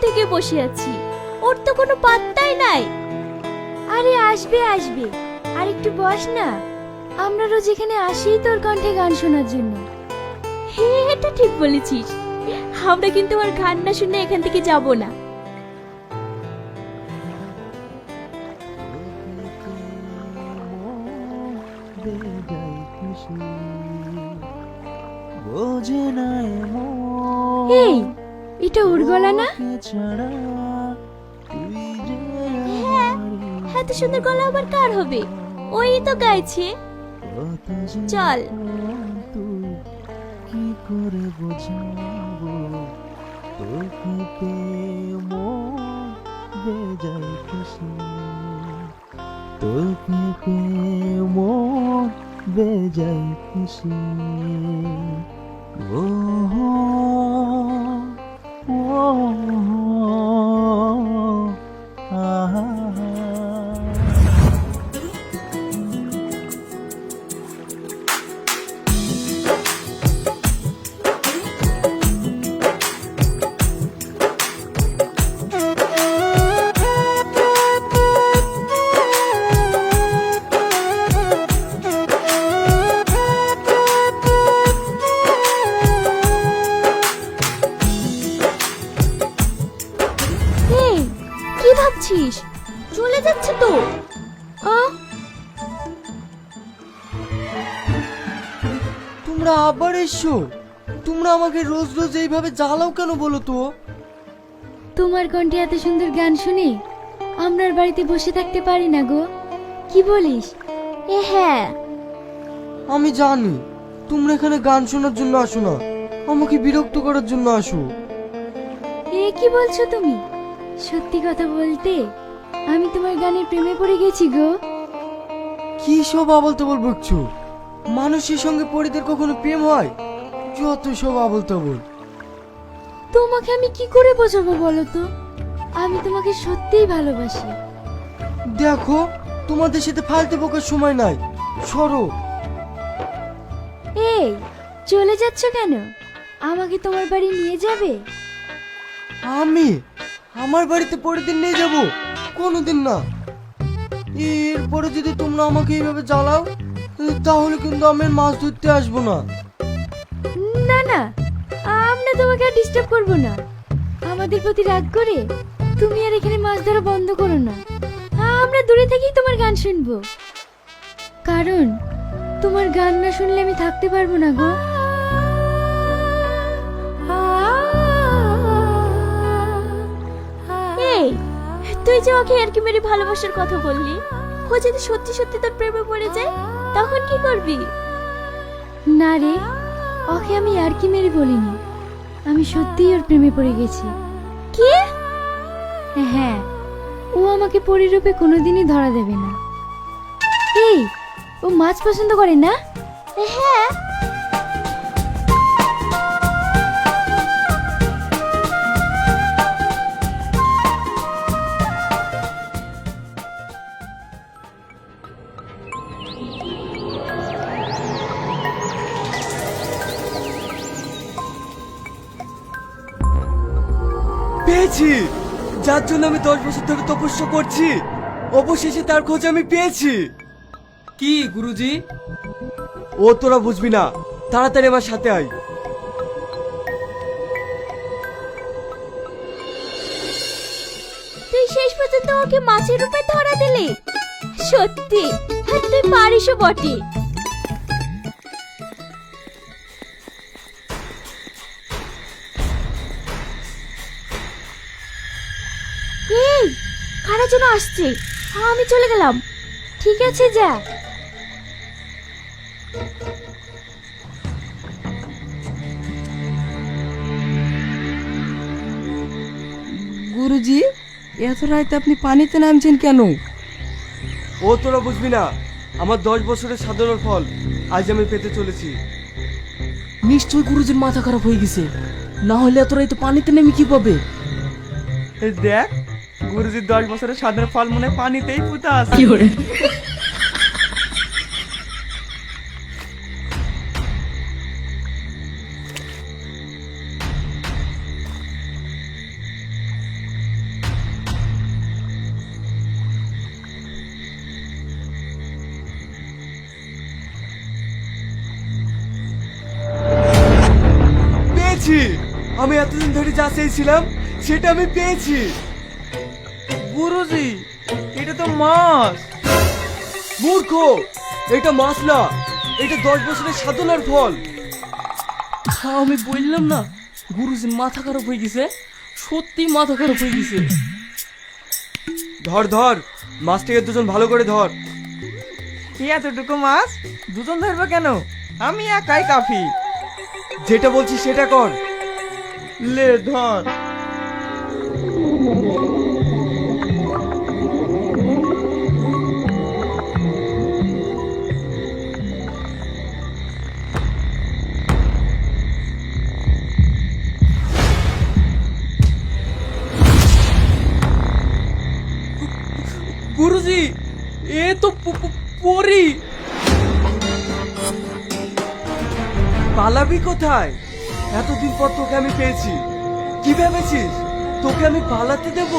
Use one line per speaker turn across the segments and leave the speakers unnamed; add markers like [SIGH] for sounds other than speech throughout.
থেকে বসে আছি। ওর তো কোনো পাত্তাই নাই। আরে আসবে আসবে। আর একটু বস না। আমরা রোজ এখানে আসি তোর কণ্ঠে গান শোনার জন্য। হে এটা ঠিক বলেছিস। আমরা কিন্তু আর গান না শুনে এখান থেকে যাব না। এটা ওর গলা না? হ্যাঁ এত সুন্দর গলা আবার কার হবে? ওই তো গাইছে। চল।
কি করে বোঝাবো? তোকে পেয়ে মন বেজায় খুশি? তোকে পেয়ে মন বেজায় খুশি? ও ও
তোমরা আবার এসছো তোমরা আমাকে রোজ রোজ এইভাবে জ্বালাও কেন বলো তো?
তোমার কণ্ঠে এত সুন্দর গান শুনে আমরা আর বাড়িতে বসে থাকতে পারি না গো। কি বলিস? এ হ্যাঁ।
আমি জানি তোমরা এখানে গান শোনার জন্য আসো না। আমাকে বিরক্ত করার জন্য আসো।
এ কি বলছো তুমি? সত্যি কথা বলতে আমি তোমার গানের প্রেমে পড়ে গেছি গো।
কি সব আবল তাবল বকছো? মানুষের সঙ্গে পরিদের কখনো প্রেম হয়? যত সব আবল তাবল
তোমাকে আমি কি করে বোঝাবো বলো তো? আমি তোমাকে সত্যিই ভালোবাসি।
দেখো তোমাদের সাথে ফালতু বকার সময় নাই। সরো।
এই চলে যাচ্ছ কেন? আমাকে তোমার বাড়ি নিয়ে যাবে?
আমি? আমার বাড়িতে পরিদিন নিয়ে যাব? কোনোদিন না। এরপরে যদি তোমরা আমাকে এইভাবে জ্বালাও তাহলে কিন্তু আমি মাছ ধরতে আসব না।
না না আমরা তোমাকে আর ডিস্টার্ব করব না। আমাদের প্রতি রাগ করে তুমি আর এখানে মাছ ধরা বন্ধ করো না। আমরা দূরে থেকেই তোমার গান শুনব। কারণ তোমার গান না শুনলে আমি থাকতে পারব না গো। এই তুই যে ওকে আর কি মেরে ভালোবাসার কথা বললি ও যদি সত্যি সত্যি তোর প্রেমে পড়ে যায়? তখন কি করবি? না রে ওকে আমি আর কি মেরে বলিনি। আমি সত্যিই ওর প্রেমে পড়ে গেছি। কি? হ্যাঁ ও আমাকে পরিরূপে কোনোদিনই ধরা দেবে না। এই ও মাছ পছন্দ করে না? হ্যাঁ
পেয়েছি। যার জন্য আমি দশ বছর ধরে তপস্যা করছি। অবশেষে তার খোঁজ আমি পেয়েছি।
কি গুরুজি?
ও তোরা বুঝবি না। তাড়াতাড়ি আমার সাথে আয়।
তুই শেষ পর্যন্ত ওকে মাছের রূপে ধরা দিলি? সত্যি তুই পারিসও বটে। কারা যেন আসছে আমি চলে গেলাম। ঠিক আছে যা।
গুরুজি এত রাতে আপনি পানিতে নামছেন কেন?
ও তোরা বুঝবি না আমার দশ বছরের সাধনার ফল আজ আমি পেতে চলেছি।
নিশ্চয় গুরুজির মাথা খারাপ হয়ে গেছে। না হলে এত রাতে পানিতে নেমে কি পাবে?
দেখ গুরুজি দশ বছরের সাধের ফল মনে পানিতেই পুঁতা আছে। পেয়েছি।
আমি এতদিন ধরে যা চেয়েছিলাম সেটা আমি পেয়েছি।
গুরুজি এটা তো মাছ।
মূর্খ এটা মাছ না এটা দশ বছরের সাধনার ফল।
আমি বললাম না গুরুজি মাথা খারাপ হয়ে গেছে সত্যি মাথা খারাপ হয়ে গেছে।
ধর ধর মাছটাকে দুজন ভালো করে ধর।
এতটুকু মাছ? দুজন ধরবে কেন? আমি একাই কাফি।
যেটা বলছি সেটা কর।
লে ধর।
পরি
পালাবি কোথায়? এতদিন পর তোকে আমি পেয়েছি। কি ভেবেছিস? তোকে আমি পালাতে দেব?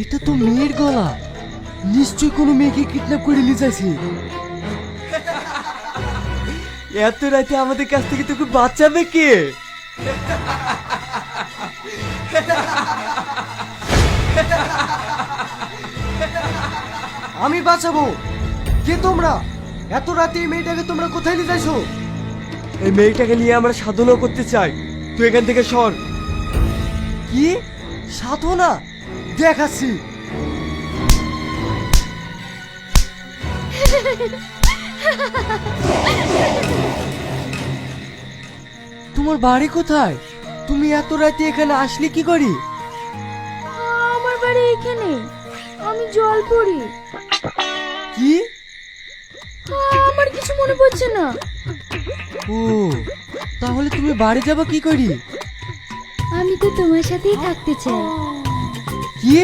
এটা তো মেয়ের গলা। নিশ্চয় কোনো মেয়েকে কিডন্যাপ করে নিয়ে যাচ্ছে এত রাতে আমাদের কাছ থেকে তোকে বাঁচাবে কে? আমি বাঁচাবো। কে তোমরা? এত রাতে এই মেয়েটাকে তোমরা কোথায় নিয়ে যাইছো? এই মেয়েটাকে নিয়ে আমরা সাধনা করতে চাই। তুই এখান থেকে সর। কি? সাধনা? দেখাচ্ছি। [LAUGHS] তোমার বাড়ি কোথায়? তুমি এত রাতে এখানে আসলে কি করি?
আমার বাড়ি এখানে। আমি জল পড়ি।
কি?
আমার কিছু মনে পড়ছে না।
ও তাহলে তুমি বাড়ি যাব কি করি?
আমি তো তোমার সাথেই থাকতে চাই।
কি?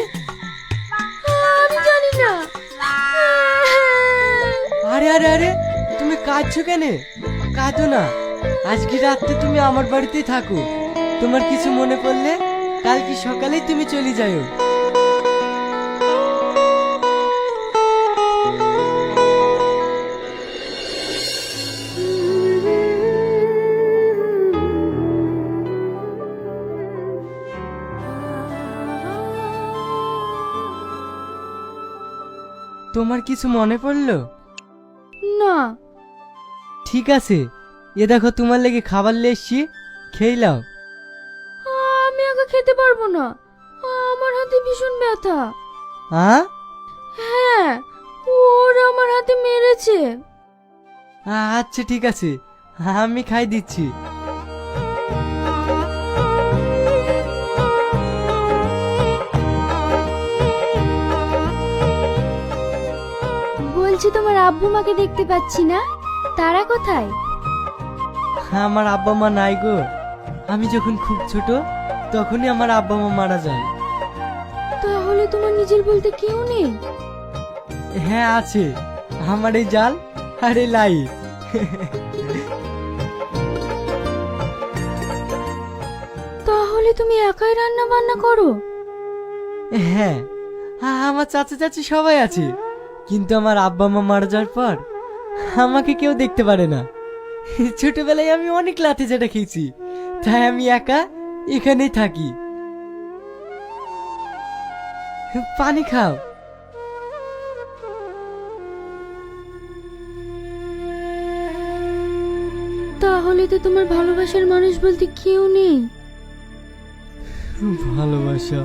আমি জানি না।
আরে আরে আরে তুমি কাঁদছো কেন? কাঁদো না। আজকে রাত্রে তুমি আমার বাড়িতেই থাকো। তোমার কিছু মনে পড়লে কালকে সকালেই তুমি চলে যাও তোমার কিছু মনে পড়ল?
না।
ঠিক আছে। এ দেখো তোমার লেগে খাবার নিয়ে এসছি খেয়ে নাও।
আমি আগে খেতে পারব না। আমার হাতে ভীষণ ব্যথা।
হ্যাঁ
হ্যাঁ ওরা আমার হাতে মেরেছে।
আচ্ছা ঠিক আছে। আমি খাই দিচ্ছি।
বলছি তোমার আব্বু মাকে দেখতে পাচ্ছি না? তারা কোথায়?
আমার আব্বা মা নাই গো। আমি যখন খুব ছোট তখনই আমার আব্বা মা মারা যায়।
তাহলে তোমার নিজের বলতে কেউ নেই?
হ্যাঁ আছে। আমার এই জাল আর এই লাইট
তাহলে তুমি একাই রান্না বান্না করো?
হ্যাঁ আমার চাচা চাচি সবাই আছে। কিন্তু আমার আব্বা মা মারা যাওয়ার পর আমাকে কেউ দেখতে পারে না। [LAUGHS] ছোটবেলায় আমি অনেক লাঠি চাটা খেয়েছি তাই আমি একা এখানেই থাকি। পানি খাও।
তাহলে তো তোমার ভালোবাসার মানুষ বলতে কেউ নেই।
ভালোবাসা।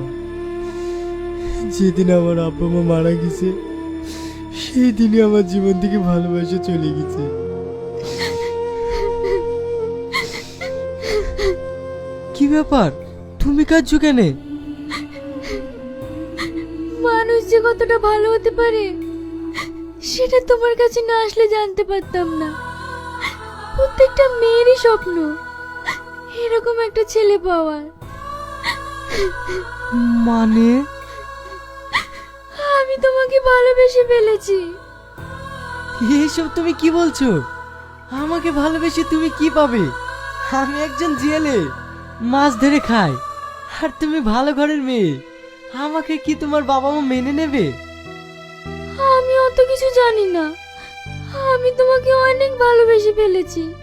যেদিন আমার আব্বা মা মারা গেছে সেই দিনই আমার জীবন থেকে ভালোবাসা চলে গেছে। ব্যাপার? তুমি কার কাঁদছো কেন?
মানুষ যে কতটা ভালো হতে পারে সেটা তোমার কাছে না আসলে জানতে পারতাম না। প্রত্যেকটা মেয়েরই স্বপ্ন এরকম একটা ছেলে পাওয়ার।
মানে?
আমি তোমাকে ভালোবেসে ফেলেছি।
এইসব তুমি কি বলছো? আমাকে ভালোবেসে তুমি কি পাবে? আমি একজন জেলে। মাছ ধরে খায়। আর তুমি ভালো ঘরের মেয়ে আমাকে কি তোমার বাবা মা মেনে নেবে?
আমি অত কিছু জানি না। আমি তোমাকে অনেক ভালোবেসে ফেলেছি।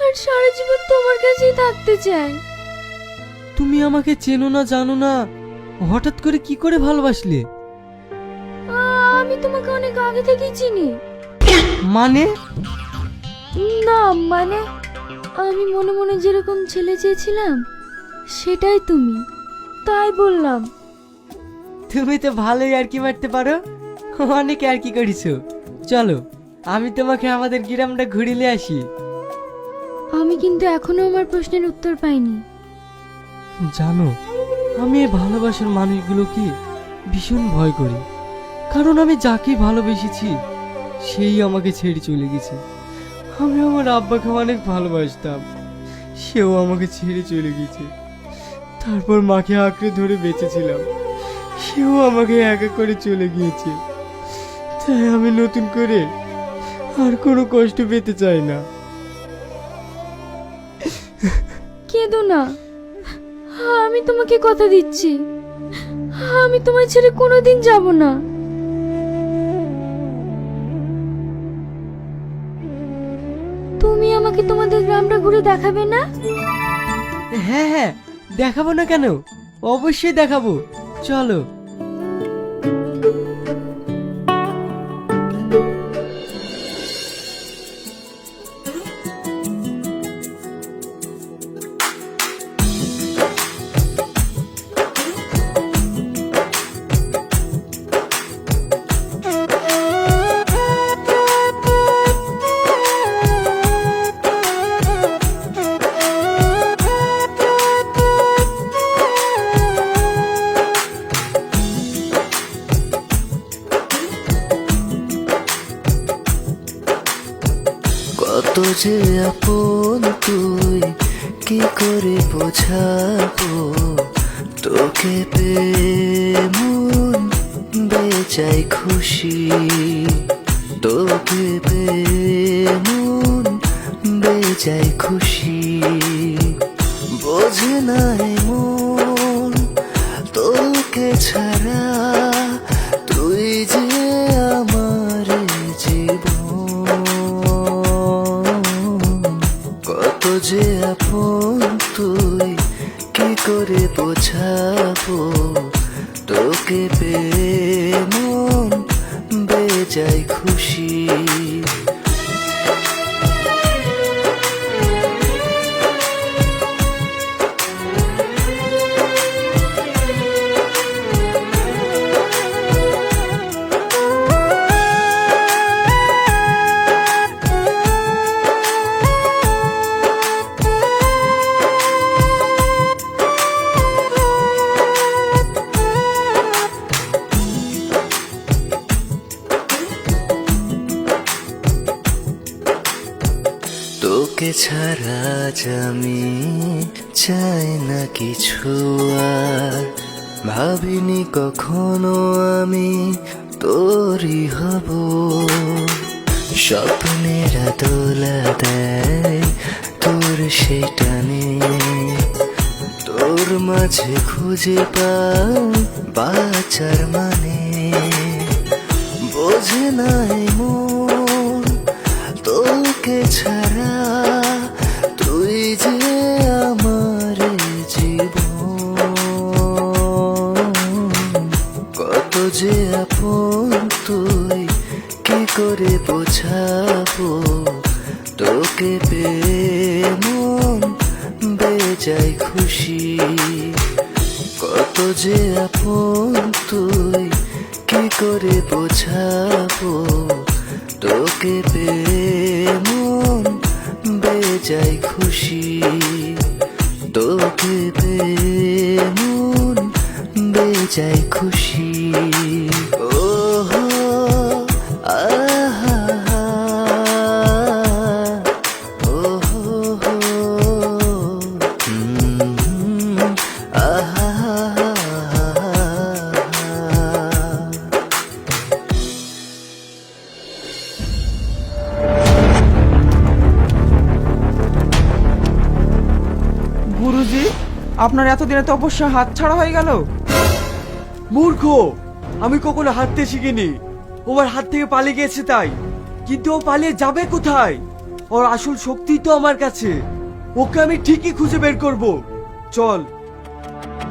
আর সারা জীবন তোমার কাছেই থাকতে চাই।
তুমি আমাকে চেনো না জানো না হঠাৎ করে কি করে ভালোবাসলে?
আমি তোমাকে অনেক আগে থেকেই চিনি।
মানে?
না মানে আমি মনে মনে যেরকম ছেলে চেয়েছিলাম সেটাই তুমি। তাই বললাম।
তুমি তো ভালোই আর কি মারতে পারো। অনেক আর কি করিছো। চলো আমি তোমাকে আমাদের গ্রামটা ঘুরিলে আসি।
আমি কিন্তু এখনও আমার প্রশ্নের উত্তর পাইনি।
জানো আমি এই ভালোবাসার মানুষগুলোকে ভীষণ ভয় করি। কারণ আমি যাকে ভালোবেসেছি সেই আমাকে ছেড়ে চলে গেছে। আমি আমার আব্বাকে অনেক ভালোবাসতাম। সেও আমাকে ছেড়ে চলে গেছে। তারপর মাকে আঁকড়ে ধরে বেঁচেছিলাম। সেও আমাকে একা করে চলে গিয়েছে। তাই আমি নতুন করে আর কোনো কষ্ট পেতে চাই না।
কেঁদো না। আমি তোমাকে কথা দিচ্ছি। আমি তোমায় ছেড়ে কোনোদিন যাব না। আমাকে তোমাদের গ্রামটা ঘুরে দেখাবে না?
হ্যাঁ হ্যাঁ দেখাবো না কেন? অবশ্যই দেখাবো। চলো।
তুই কি করে বোঝাবো? তোকে পে মন বেচাই খুশি। তোকে পে মন বেচাই খুশি। যে আপন তুই কি করে বোঝাবো? তোকে পেয়ে মন বেজায় খুশি। ছাড়া আজ আমি চাই না কিছু আর। ভাবিনি কখনো আমি তোরই হব। স্বপ্নেরা দোলা দেয় তোর সেটা নেই। তোর মাঝে খুঁজে পাও বাঁচার মানে। বোঝে নাই মন তোকে ছাড়া বেজায় খুশি। কত যে আপন তুই, কি করে বোঝাবো? তোকে পেয়ে মন বেজায় খুশি। তোকে পেয়ে মন বেজায় খুশি।
গুরুজি, আপনার এতদিনে তপস্যা হাত ছাড়া হয়ে গেল।
মূর্খ, আমি কখনো হাঁটতে শিখিনি।
ওর হাত থেকে পালিয়ে গেছে তাই। কিন্তু ও পালিয়ে যাবে কোথায়? ওর আসল শক্তি তো আমার কাছে। ওকে আমি ঠিকই খুঁজে বের করব। চল। Thank you.